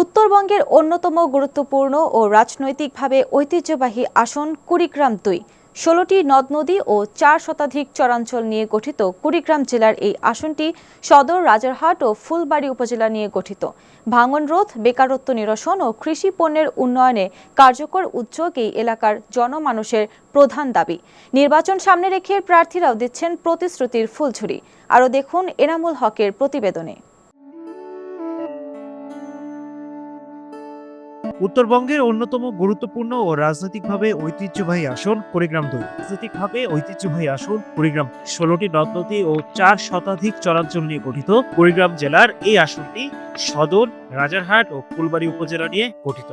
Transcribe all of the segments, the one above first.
উত্তরবঙ্গের অন্যতম গুরুত্বপূর্ণ ও রাজনৈতিকভাবে ঐতিহ্যবাহী আসন কুড়িগ্রাম দুই। ষোলোটি নদ নদী ও চার শতাধিক চরাঞ্চল নিয়ে গঠিত কুড়িগ্রাম জেলার এই আসনটি সদর, রাজারহাট ও ফুলবাড়ী উপজেলা নিয়ে গঠিত। ভাঙন রোধ, বেকারত্ব নিরসন ও কৃষি পণ্যের উন্নয়নে কার্যকর উদ্যোগ এই এলাকার জনমানুষের প্রধান দাবি। নির্বাচন সামনে রেখে প্রার্থীরাও দিচ্ছেন প্রতিশ্রুতির ফুলঝুরি। আরও দেখুন এনামুল হকের প্রতিবেদনে। উত্তরবঙ্গের অন্যতম গুরুত্বপূর্ণ ও রাজনৈতিকভাবে ঐতিহ্যবাহী আসন কুড়িগ্রাম দুই। রাজনৈতিকভাবে ঐতিহ্যবাহী আসন কুড়িগ্রাম ষোলোটি নদ নদী ও চার শতাধিক চরাঞ্চল নিয়ে গঠিত কুড়িগ্রাম জেলার এই আসনটি সদর, রাজারহাট ও ফুলবাড়ি উপজেলা নিয়ে গঠিত।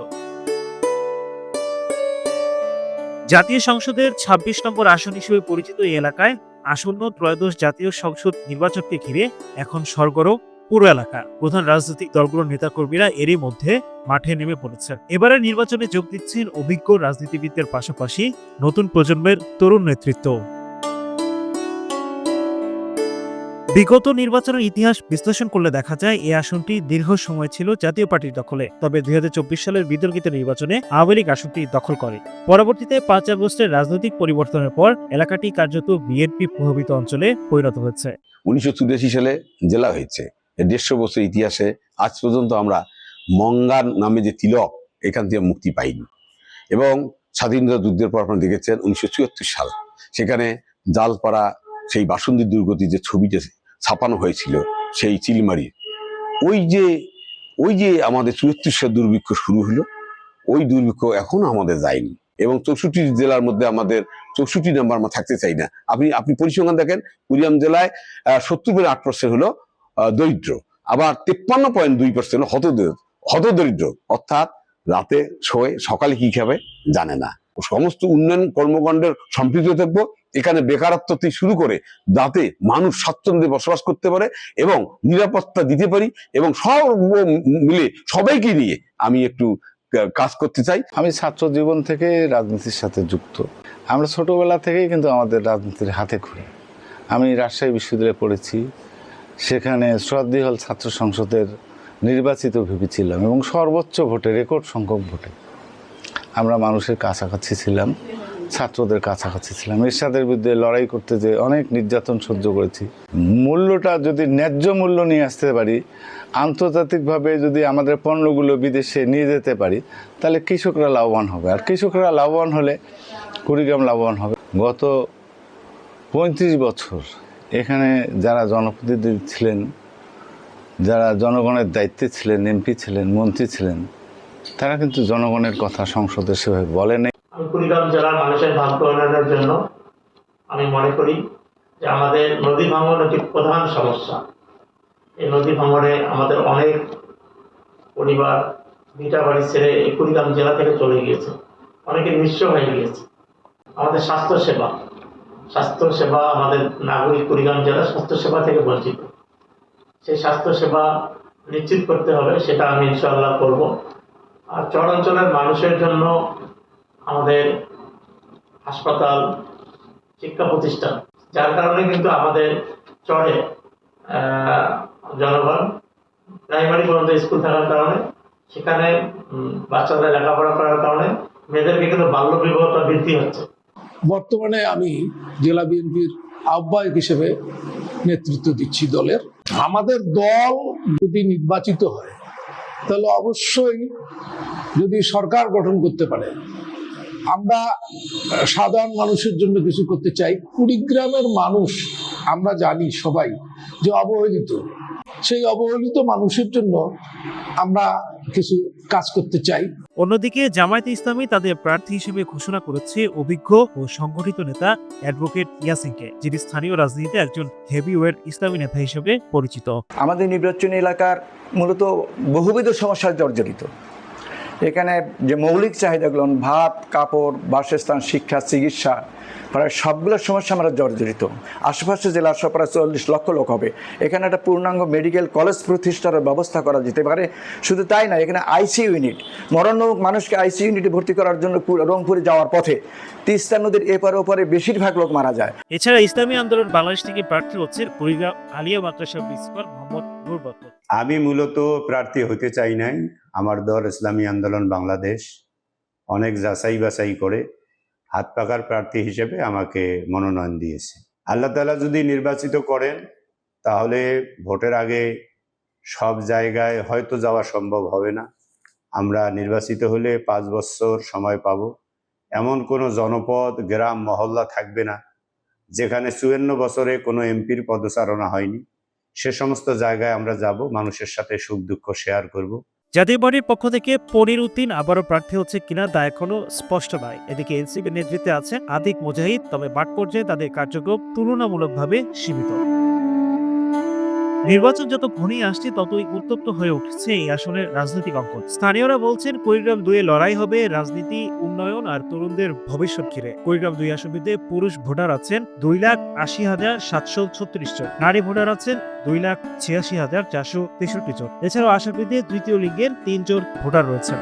জাতীয় সংসদের ২৬ নম্বর আসন হিসেবে পরিচিত এই এলাকায় আসন্ন ত্রয়োদশ জাতীয় সংসদ নির্বাচনকে ঘিরে এখন সরগরম পুরো এলাকা। প্রধান রাজনৈতিক দলগুলোর নেতাকর্মীরা এরই মধ্যে মাঠে নেমে পড়েছেন। এবারের নির্বাচনে যোগ দিচ্ছেন অভিজ্ঞ রাজনীতিবিদদের পাশাপাশি নতুন প্রজন্মের তরুণ নেতৃত্ব। বিগত নির্বাচনের ইতিহাস বিশ্লেষণ করলে দেখা যায়, এই আসনটি দীর্ঘ সময় ছিল জাতীয় পার্টির দখলে। তবে দুই হাজার চব্বিশ সালের বিতর্কিত নির্বাচনে আওয়ামী লীগ আসনটি দখল করে। পরবর্তীতে পাঁচ আগস্টের রাজনৈতিক পরিবর্তনের পর এলাকাটি কার্যত বিএনপি প্রভাবিত অঞ্চলে পরিণত হয়েছে। উনিশশো চুরাশি সালে জেলা হয়েছে। দেড়শো বছর ইতিহাসে আজ পর্যন্ত আমরা মঙ্গার নামে যে তিলক, এখান থেকে মুক্তি পাইনি। এবং স্বাধীনতা যুদ্ধের পর আপনারা দেখেছেন উনিশশো চুয়াত্তর সাল, সেখানে জালপাড়া সেই বাসন্তী দুর্গতি যে ছবিটা ছাপানো হয়েছিল, সেই চিলমারি, ওই যে ওই যে আমাদের চুয়াত্তর সাল দুর্ভিক্ষ শুরু হলো, ওই দুর্ভিক্ষ এখনও আমাদের যায়নি। এবং চৌষট্টি জেলার মধ্যে আমাদের চৌষট্টি নাম্বার আমরা থাকতে চাই না। আপনি আপনি পরিসংখ্যান দেখেন কুড়িয়াম জেলায় সত্তর পয়েন্ট আট পার্সেন্ট হলো দরিদ্র। আবার তেপ্পান্ন পয়েন্ট দুই পার্সেন্ট হতদরিদ্র অর্থাৎ রাতে শোয়ে, সকালে কি খাবে? জানে না। সমস্ত উন্নয়ন কর্মকাণ্ডের সম্পৃক্ত থাকব। এখানে বেকারত্ব থেকে শুরু করে যাতে মানুষ স্বাচ্ছন্দ্যে বসবাস করতে পারে এবং নিরাপত্তা দিতে পারি এবং সব মিলে সবাইকে নিয়ে আমি একটু কাজ করতে চাই। আমি ছাত্র জীবন থেকে রাজনীতির সাথে যুক্ত। আমরা ছোটবেলা থেকেই কিন্তু আমাদের রাজনীতির হাতে খড়ি। আমি রাজশাহী বিশ্ববিদ্যালয়ে পড়েছি। সেখানে শ্রদ্ধি হল ছাত্র সংসদের নির্বাচিত ভিপি ছিলাম এবং সর্বোচ্চ ভোটে, রেকর্ড সংখ্যক ভোটে। আমরা মানুষের কাছাকাছি ছিলাম, ছাত্রদের কাছাকাছি ছিলাম। এরশাদের বিরুদ্ধে লড়াই করতে যে অনেক নির্যাতন সহ্য করেছি। মূল্যটা যদি ন্যায্য মূল্য নিয়ে আসতে পারি, আন্তর্জাতিকভাবে যদি আমাদের পণ্যগুলো বিদেশে নিয়ে যেতে পারি, তাহলে কৃষকরা লাভবান হবে। আর কৃষকরা লাভবান হলে কুড়িগ্রাম লাভবান হবে। গত পঁয়ত্রিশ বছর এখানে যারা জনপ্রতিনিধি ছিলেন, যারা জনগণের দায়িত্বে ছিলেন, এমপি ছিলেন, মন্ত্রী ছিলেন, তারা কিন্তু জনগণের কথা সংসদে সেভাবে বলেনি আমি কুড়িগ্রাম জেলার মানুষের ভাগ্য উন্নয়নের জন্য আমি মনে করি যে আমাদের নদী ভাঙন একটি প্রধান সমস্যা। এই নদী ভাঙনে আমাদের অনেক পরিবার ভিটা বাড়ি ছেড়ে এই কুড়িগ্রাম জেলা থেকে চলে গিয়েছে। অনেকে নিঃস্ব হয়ে গিয়েছে। আমাদের স্বাস্থ্য সেবা স্বাস্থ্য সেবা আমাদের নাগরিক কুড়িগ্রাম জেলা স্বাস্থ্য সেবা থেকে বঞ্চিত। সেই স্বাস্থ্য সেবা নিশ্চিত করতে হবে, সেটা আমি ইনশাআল্লাহ করব। আর চরাঞ্চলের মানুষের জন্য আমাদের হাসপাতাল, শিক্ষা প্রতিষ্ঠান, যার কারণে কিন্তু আমাদের চরে জনগণ প্রাইমারি পর্যন্ত স্কুল থাকার কারণে, সেখানে বাচ্চাদের লেখাপড়া করার কারণে, মেয়েদেরকে কিন্তু বাল্য বিবাহটা বৃদ্ধি হচ্ছে। বর্তমানে আমি জেলা বিএনপির আহ্বায়ক হিসেবে নেতৃত্ব দিচ্ছি দলের। আমাদের দল যদি নির্বাচিত হয়, তাহলে অবশ্যই যদি সরকার গঠন করতে পারে, আমরা সাধারণ মানুষের জন্য কিছু করতে চাই। কুড়িগ্রামের মানুষ, আমরা জানি সবাই যে অবহেলিত। সেই অবহেলিত মানুষের জন্য আমরা কিছু কাজ করতে চাই। অন্যদিকে জামায়াতে ইসলামী তাদের প্রার্থী হিসেবে ঘোষণা করেছে অভিজ্ঞ ও সংগঠিত নেতা অ্যাডভোকেট ইয়াসিনকে যিনি স্থানীয় রাজনীতিতে একজন হেভি ওয়েট ইসলামী নেতা হিসেবে পরিচিত। আমাদের নির্বাচনী এলাকার মূলত বহুবিধ সমস্যার জর্জরিত। এখানে যে মৌলিক চাহিদাগুলো ভাত কাপড় বাসস্থান শিক্ষা চিকিৎসা প্রায় সবগুলো সমস্যা আমরা জর্জরিত। আশেপাশে জেলার সব প্রায় চল্লিশ লক্ষ লোক হবে। এখানে একটা পূর্ণাঙ্গ মেডিকেল কলেজ প্রতিষ্ঠার ব্যবস্থা করা যেতে পারে। শুধু তাই না এখানে আইসি ইউনিট মরণমুখ মানুষকে আইসি ইউনিটে ভর্তি করার জন্য রংপুরে যাওয়ার পথে তিস্তা নদীর এপারে ওপারে বেশিরভাগ লোক মারা যায়। এছাড়া ইসলামী আন্দোলন বাংলাদেশ থেকে প্রার্থী হচ্ছে কুড়িগ্রাম আলিয়া মাদ্রাসা প্রিন্সিপাল মোহাম্মদ নূর আমি মূলত প্রার্থী হতে চাই নাই। আমার দল ইসলামী আন্দোলন বাংলাদেশ অনেক যাচাই বাছাই করে হাত পাকার প্রার্থী হিসেবে আমাকে মনোনয়ন দিয়েছে। আল্লাহ তালা যদি নির্বাচিত করেন, তাহলে ভোটের আগে সব জায়গায় হয়তো যাওয়া সম্ভব হবে না। আমরা নির্বাচিত হলে পাঁচ বছর সময় পাব। এমন কোনো জনপদ, গ্রাম, মহল্লা থাকবে না, যেখানে চুয়ান্ন বছরে কোনো এমপির পদচারণা হয়নি। সে সমস্ত জায়গায় আমরা যাব, মানুষের সাথে সুখ দুঃখ শেয়ার করব। জাতীয় পক্ষ থেকে পনির উদ্দিন আবারও প্রার্থী হচ্ছে কিনা তা এখনও স্পষ্ট নয়। এদিকে এনসিপির নেতৃত্বে আছে আদিক মুজাহিদ, তবে মাঠ পর্যায়ে তাদের কার্যক্রম তুলনামূলকভাবে সীমিত। নির্বাচন যত ঘনিয়ে আসছে, ততই উত্তপ্ত হয়ে উঠছে এই আসনের রাজনৈতিক অঙ্কন স্থানীয়রা বলছেন, কুড়িগ্রাম দুয়ে লড়াই হবে রাজনীতি, উন্নয়ন আর তরুণদের ভবিষ্যৎ ঘিরে। কুড়িগ্রাম দুই আসনটিতে পুরুষ ভোটার আছেন দুই লাখ আশি হাজার সাতশো ছত্রিশ জন। নারী ভোটার আছেন দুই লাখ ছিয়াশি হাজার চারশো তেষট্টি জন। এছাড়াও আসনটিতে তৃতীয় লিঙ্গের তিনজন ভোটার রয়েছেন।